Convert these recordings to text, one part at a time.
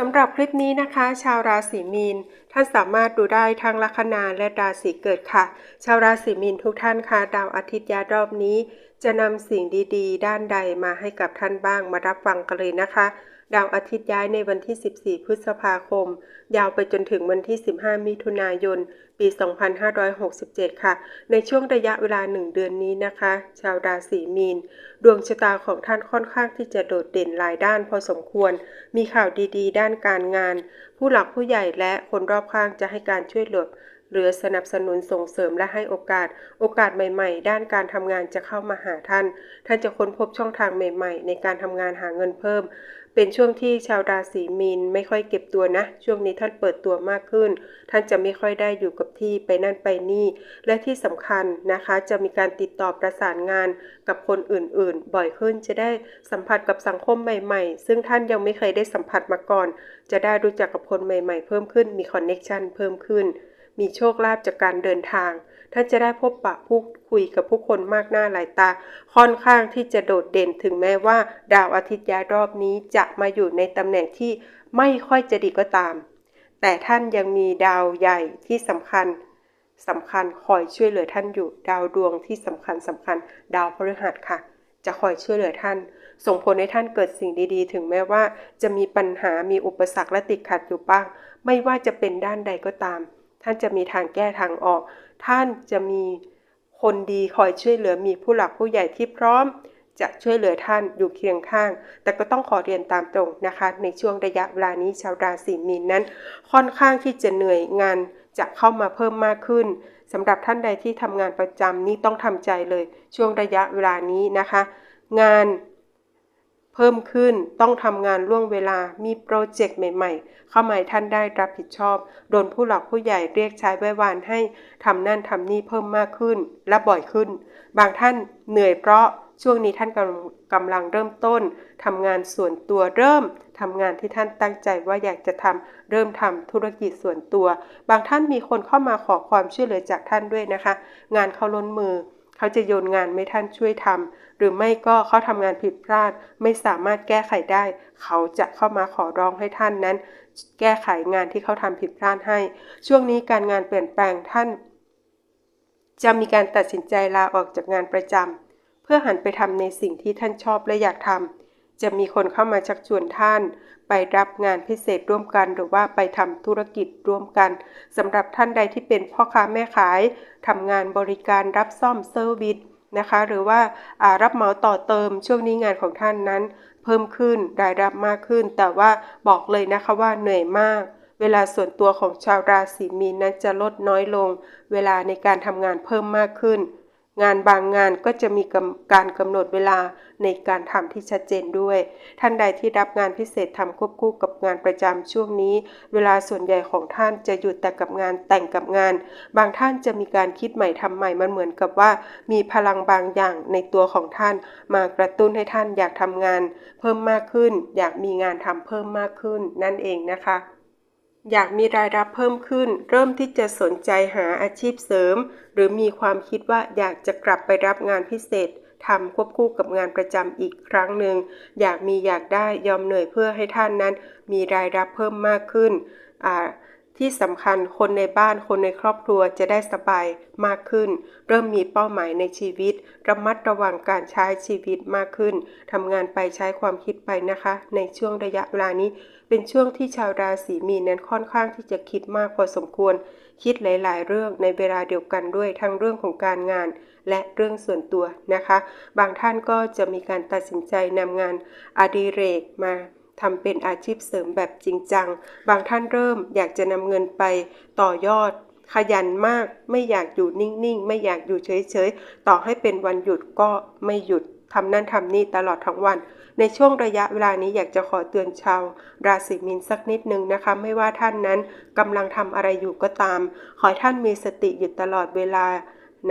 สำหรับคลิปนี้นะคะ ชาวราศีมีน ท่านสามารถดูได้ทั้งลัคนาและราศีเกิดค่ะ ชาวราศีมีนทุกท่านค่ะดาวอาทิตย์ย้ายรอบนี้ จะนำสิ่งดีๆ ด้านใดมาให้กับท่านบ้างมารับฟังกันเลยนะคะ ดาวอาทิตย์ย้ายในวันที่ 14 พฤษภาคม ยาวไปจนถึงวันที่ 15 มิถุนายน ปี 2567 ค่ะ ในช่วงระยะเวลา 1 เดือนนี้นะคะ ชาวราศีมีน ดวงชะตาของท่านค่อนข้างที่จะโดดเด่นหลายด้านพอสมควร มีข่าวดีๆ ด้านการงาน ผู้หลักผู้ใหญ่และคนรอบข้างจะให้การช่วยเหลือหรือสนับสนุนส่งเสริมและให้โอกาส โอกาสใหม่ๆ ด้านการทำงานจะเข้ามาหาท่าน ท่านจะค้นพบช่องทางใหม่ๆ ในการทำงานหาเงินเพิ่ม เป็นช่วงที่ชาวราศีมีนไม่ค่อยเก็บตัวนะ ช่วงนี้ท่านเปิดตัวมากขึ้น ท่านจะไม่ค่อยได้อยู่กับที่ไปนั่นไปนี่ และที่สำคัญนะคะ จะมีการติดต่อประสานงานกับคนอื่นๆ บ่อยขึ้นจะได้สัมผัสกับสังคมใหม่ๆ ซึ่งท่านยังไม่เคยได้สัมผัสมาก่อน จะได้รู้จักกับคนใหม่ๆ เพิ่มขึ้นมีคอนเน็ชันเพิ่มขึ้น มีโชคลาภจากการเดินทาง ท่านจะได้พบปะพูดคุยกับผู้คนมากหน้าหลายตา ค่อนข้างที่จะโดดเด่นถึงแม้ว่า ดาวอาทิตย์ย้ายรอบนี้จะมาอยู่ในตำแหน่งที่ไม่ค่อยจะดีก็ตาม แต่ท่านยังมีดาวใหญ่ที่สำคัญสำคัญคอยช่วยเหลือท่านอยู่ ดาวดวงที่สำคัญสำคัญ ดาวพฤหัสค่ะ จะคอยช่วยเหลือท่าน ส่งผลให้ท่านเกิดสิ่งดีๆ ถึงแม้ว่า จะมีปัญหามีอุปสรรคและติดขัดอยู่บ้าง ไม่ว่าจะเป็นด้านใดก็ตาม ท่านจะมีทางแก้ทางออก ท่านจะมีคนดีคอยช่วยเหลือมีผู้หลักผู้ใหญ่ที่พร้อม จะช่วยเหลือท่านอยู่เคียงข้าง แต่ก็ต้องขอเรียนตามตรงนะคะ ในช่วงระยะเวลานี้ชาวราศีมีนนั้น ค่อนข้างที่จะเหนื่อยงานจะเข้ามาเพิ่มมากขึ้นสำหรับท่านใดที่ทำงานประจำนี่ต้องทำใจเลย ช่วงระยะเวลานี้นะคะ งาน เพิ่มขึ้นต้องทำงานล่วงเวลามีโปรเจกต์ใหม่ ๆ เข้ามาท่านได้รับผิดชอบ โดนผู้หลักผู้ใหญ่เรียกใช้ไว้วานให้ทำนั่นทำนี่เพิ่มมากขึ้น และบ่อยขึ้น บางท่านเหนื่อยเพราะช่วงนี้ท่านกำกำลังเริ่มต้นทำงานส่วนตัวเริ่มทำงานที่ท่านตั้งใจว่าอยากจะทำเริ่มทำธุรกิจส่วนตัว บางท่านมีคนเข้ามาขอความช่วยเหลือจากท่านด้วยนะคะ งานเขาล้นมือ เขาจะโยนงานไม่ท่านช่วยทำหรือไม่ก็เขาทำงานผิดพลาด ไม่สามารถแก้ไขได้ เขาจะเข้ามาขอร้องให้ท่านนั้น แก้ไขงานที่เขาทำผิดพลาดให้ ช่วงนี้การงานเปลี่ยนแปลงท่าน จะมีการตัดสินใจลาออกจากงานประจำเพื่อหันไปทำในสิ่งที่ท่านชอบและอยากทำ จะมีคนเข้ามาชักชวนท่าน ไปรับงานพิเศษร่วมกัน หรือว่าไปทำธุรกิจร่วมกันสำหรับท่านใดที่เป็นพ่อค้าแม่ขายทำงานบริการรับซ่อมเซอร์วิสนะคะหรือว่ารับเหมาต่อเติมช่วงนี้งานของท่านนั้น เพิ่มขึ้นรายรับมากขึ้น แต่ว่าบอกเลยนะคะว่าเหนื่อยมาก เวลาส่วนตัวของชาวราศีมีนนั้นจะลดน้อยลง เวลาในการทำงานเพิ่มมากขึ้น งานบางงานก็จะมีการกำหนดเวลาในการทำที่ชัดเจนด้วย ท่านใดที่รับงานพิเศษทำควบคู่กับงานประจำช่วงนี้ เวลาส่วนใหญ่ของท่านจะหยุดแต่กับงานแต่งกับงาน บางท่านจะมีการคิดใหม่ทำใหม่มันเหมือนกับว่า มีพลังบางอย่างในตัวของท่าน มากระตุ้นให้ท่านอยากทำงาน เพิ่มมากขึ้น อยากมีงานทำเพิ่มมากขึ้น นั่นเองนะคะ อยากมีรายรับเพิ่มขึ้น เริ่มที่จะสนใจหาอาชีพเสริม หรือมีความคิดว่าอยากจะกลับไปรับงานพิเศษทำควบคู่กับงานประจำอีกครั้งหนึ่ง อยากมีอยากได้ยอมเหนื่อยเพื่อให้ท่านนั้น มีรายรับเพิ่มมากขึ้น ที่สำคัญคนในบ้านคนในครอบครัวจะได้สบายมากขึ้น เริ่มมีเป้าหมายในชีวิต ระมัดระวังการใช้ชีวิตมากขึ้นทำงานไปใช้ความคิดไปนะคะ ในช่วงระยะเวลานี้ เป็นช่วงที่ชาวราศีมีนนั้นค่อนข้างที่จะคิดมากพอสมควร คิดหลาย ๆ เรื่องในเวลาเดียวกันด้วยทั้งเรื่องของการงาน และเรื่องส่วนตัวนะคะ บางท่านก็จะมีการตัดสินใจนำงานอดิเรกมา ทำเป็นอาชีพเสริมแบบจริงจัง บางท่านเริ่มอยากจะนำเงินไปต่อยอด ขยันมากไม่อยากอยู่นิ่งๆ ไม่อยากอยู่เฉยๆ ต่อให้เป็นวันหยุดก็ไม่หยุดทำนั่นทำนี่ตลอดทั้งวัน ในช่วงระยะเวลานี้อยากจะขอเตือนชาว ราศีมีนสักนิดหนึ่งนะคะ ไม่ว่าท่านนั้นกำลังทำอะไรอยู่ก็ตาม ขอให้ท่านมีสติอยู่ตลอดเวลา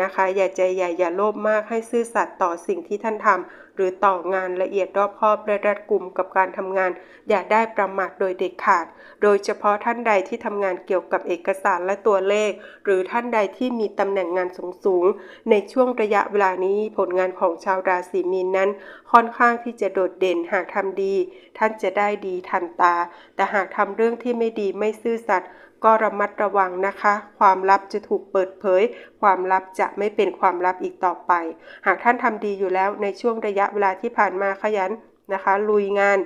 นะคะ อย่าใจใหญ่อย่าโลภมากให้ซื่อสัตย์ต่อสิ่งที่ท่านทำหรือต่องานละเอียดรอบคอบและรัดกลุ่มกับการทำงาน อย่าได้ประมาทโดยเด็ดขาด โดยเฉพาะท่านใดที่ทำงานเกี่ยวกับเอกสารและตัวเลข หรือท่านใดที่มีตำแหน่งงานสูงๆในช่วงระยะเวลานี้ผลงานของชาวราศีมีนนั้น ค่อนข้างที่จะโดดเด่นหากทำดี ท่านจะได้ดีทันตา แต่หากทำเรื่องที่ไม่ดีไม่ซื่อสัตย์ ก็ระมัดระวังนะคะ ความลับจะถูกเปิดเผย ความลับจะไม่เป็นความลับอีกต่อไป หากท่านทำดีอยู่แล้วในช่วงระยะเวลาที่ผ่านมาขยันนะคะ ลุยงาน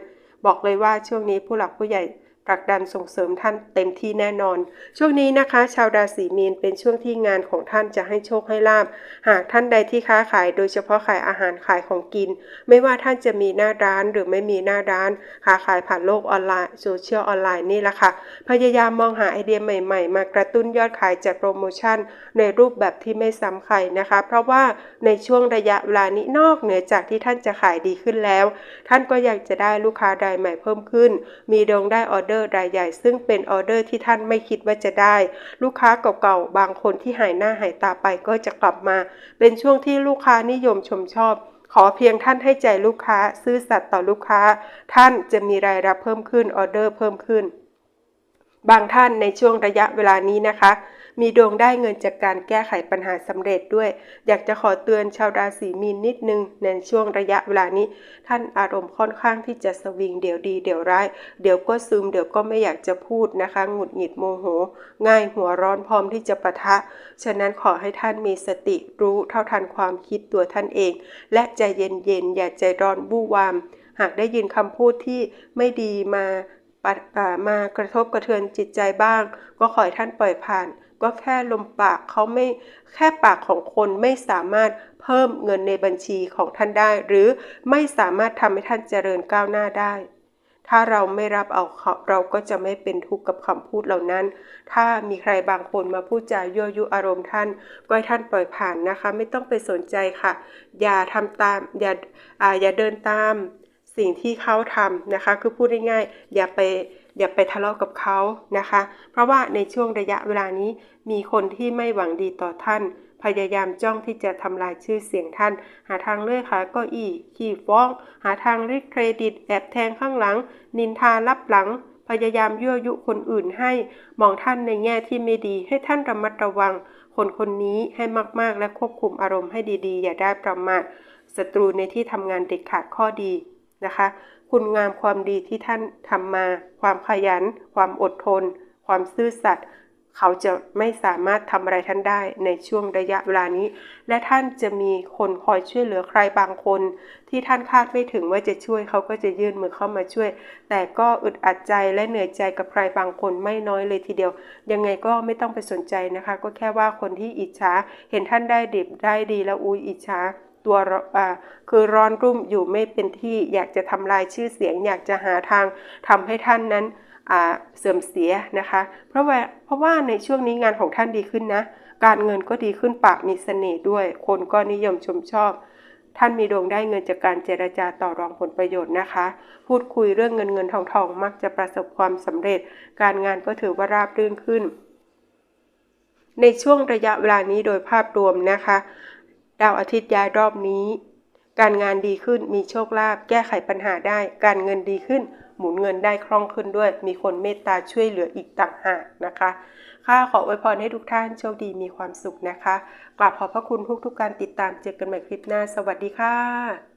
บอกเลยว่าช่วงนี้ผู้หลักผู้ใหญ่ ผลักดันส่งเสริมท่านเต็มที่แน่นอน ช่วงนี้นะคะ ชาวราศีมีนเป็นช่วงที่งานของท่านจะให้โชคให้ลาบ หากท่านใดที่ค้าขาย โดยเฉพาะขายอาหารขายของกิน ไม่ว่าท่านจะมีหน้าร้านหรือไม่มีหน้าร้านค้าขายผ่านโลกออนไลน์โซเชียลออนไลน์นี่แหละค่ะ พยายามมองหาไอเดียใหม่ๆ มากระตุ้นยอดขายจากโปรโมชั่น ในรูปแบบที่ไม่ซ้ำใครนะคะ เพราะว่าในช่วงระยะเวลานี้นอกเหนือจากที่ท่านจะขายดีขึ้นแล้ว ท่านก็อยากจะได้ลูกค้ารายใหม่เพิ่มขึ้น มีดงได้ออเดอร์รายใหญ่ ซึ่งเป็นออเดอร์ที่ท่านไม่คิดว่าจะได้ ลูกค้าเก่าๆ บางคนที่หายหน้าหายตาไปก็จะกลับมา เป็นช่วงที่ลูกค้านิยมชมชอบ ขอเพียงท่านให้ใจลูกค้า ซื่อสัตย์ต่อลูกค้า ท่านจะมีรายรับเพิ่มขึ้นออเดอร์เพิ่มขึ้น บางท่านในช่วงระยะเวลานี้นะคะ มีดวงได้เงินจากการแก้ไขปัญหาสำเร็จด้วย อยากจะขอเตือนชาวราศีมีนนิดนึงในช่วงระยะเวลานี้ ท่านอารมณ์ค่อนข้างที่จะสวิงเดี๋ยวดีเดี๋ยวร้าย เดี๋ยวก็ซึมเดี๋ยวก็ไม่อยากจะพูดนะคะหงุดหงิดโมโห ง่ายหัวร้อนพร้อมที่จะปะทะ ฉะนั้นขอให้ท่านมีสติรู้เท่าทันความคิดตัวท่านเอง และใจเย็นๆอย่าใจร้อนบู้วาม หากได้ยินคำพูดที่ไม่ดีมาปะอ่ามากระทบกระเทือนจิตใจบ้าง ก็ขอให้ท่านปล่อยผ่าน ก็แค่ลมปากเขาไม่แค่ปากของคนไม่สามารถเพิ่มเงินในบัญชีของท่านได้ หรือไม่สามารถทำให้ท่านเจริญก้าวหน้าได้ ถ้าเราไม่รับเอาเขาเราก็จะไม่เป็นทุกข์กับคำพูดเหล่านั้น ถ้ามีใครบางคนมาพูดจายั่วยุอารมณ์ท่าน ก็ให้ท่านปล่อยผ่านนะคะ ไม่ต้องไปสนใจค่ะ อย่าทำตามอย่าอ่าอย่าเดินตามสิ่งที่เขาทำนะคะ คือพูดง่ายๆอย่าไป อย่าไปทะเลาะกับเขานะคะ เพราะว่าในช่วงระยะเวลานี้มีคนที่ไม่หวังดีต่อท่าน พยายามจ้องที่จะทำลายชื่อเสียงท่าน หาทางเลื่อยขาก็อีขี่ฟ้อง หาทางเรียกเครดิต แอบแทงข้างหลัง นินทารับหลัง พยายามยั่วยุคนอื่นให้ มองท่านในแง่ที่ไม่ดีให้ท่านระมัดระวัง คนคนนี้ให้มากๆและควบคุมอารมณ์ให้ดีๆ อย่าได้ประมาทศัตรูในที่ทำงานเด็ดขาดข้อดี นะคะ คุณงามความดีที่ท่านทำมา ความขยัน ความอดทน ความซื่อสัตย์เขาจะไม่สามารถทำอะไรท่านได้ในช่วงระยะเวลานี้ และท่านจะมีคนคอยช่วยเหลือใครบางคน ที่ท่านคาดไม่ถึงว่าจะช่วยเขาก็จะยื่นมือเข้ามาช่วย แต่ก็อึดอัดใจและเหนื่อยใจกับใครบางคนไม่น้อยเลยทีเดียว ยังไงก็ไม่ต้องไปสนใจนะคะ ก็แค่ว่าคนที่อิจฉาเห็นท่านได้ดิบได้ดีแล้วอุ้ยอิจฉา ตัวคือร้อนรุ่มอยู่ไม่เป็นที่อยากจะทำลายชื่อเสียง อยากจะหาทางทำให้ท่านนั้นเสื่อมเสียนะคะ เพราะว่าเพราะว่าในช่วงนี้งานของท่านดีขึ้นนะ การเงินก็ดีขึ้นปากมีเสน่ห์ด้วย คนก็นิยมชมชอบ ท่านมีดวงได้เงินจากการเจรจาต่อรองผลประโยชน์นะคะ พูดคุยเรื่องเงินเงินทองทองมักจะประสบความสำเร็จ การงานก็ถือว่าราบรื่นขึ้น ในช่วงระยะเวลานี้โดยภาพรวมนะคะ ดาวอาทิตย์ย้ายรอบนี้ การงานดีขึ้นมีโชคลาภแก้ไขปัญหาได้ การเงินดีขึ้น หมุนเงินได้คล่องขึ้นด้วย มีคนเมตตาช่วยเหลืออีกต่างหากนะคะข้าขออวยพรให้ทุกท่านโชคดีมีความสุขนะคะกราบขอบพระคุณทุกๆการติดตามเจอกันใหม่คลิปหน้า สวัสดีค่ะ